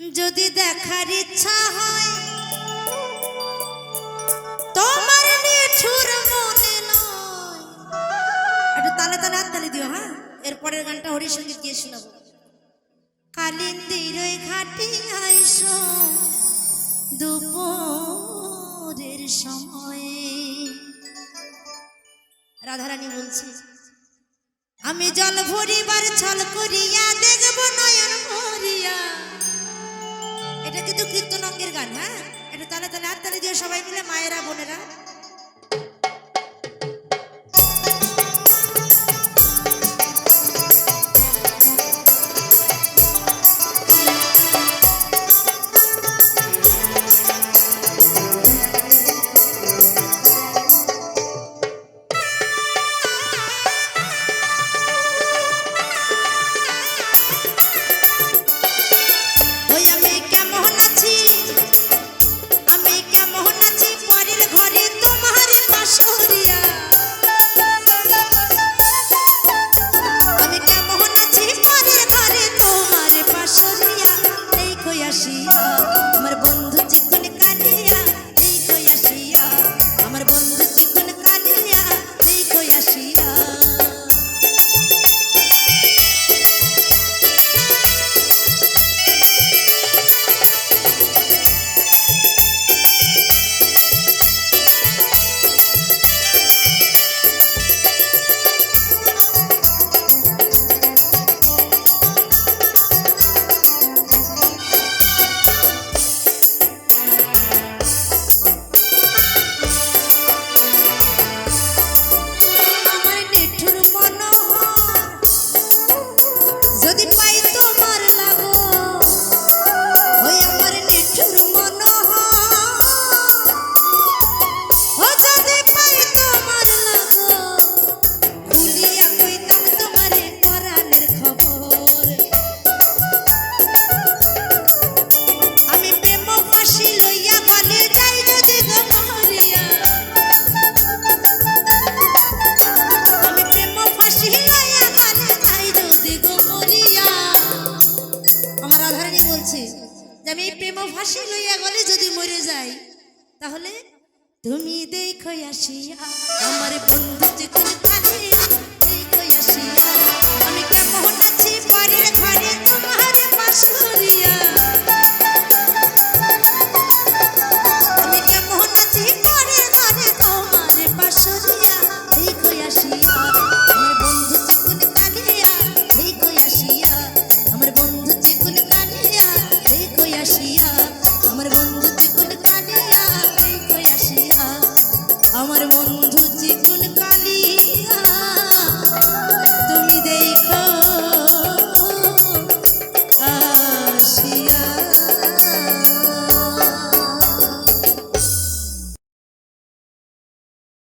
যদি দেখার ইচ্ছা হয়, তোমার নিঠুর মনে নয়। একটু তালে তালে হাত তালে দিও হ্যাঁ? এরপরের গানটা হরির সংগীত গিয়ে শোনাবো। কালিন্দির ওই ঘাটি আইসো, দুপুরের সময়ে। রাধারানী বলছে, আমি জল ভরিবার ছল করিয়া দেখব নয়ন ভরিয়া। এটা কিন্তু কীর্তন অঙ্গের গান হ্যাঁ? এটা তালে তালে হাত তালে দিয়ে সবাই মিলে মায়েরা, বোনেরা আসিয়া যে আমি এই প্রেম ফাঁসি লইয়া গেলে যদি মরে যাই, তাহলে তুমি দেখো আসিয়া আমার বন্ধু চিকন ஒரு முன்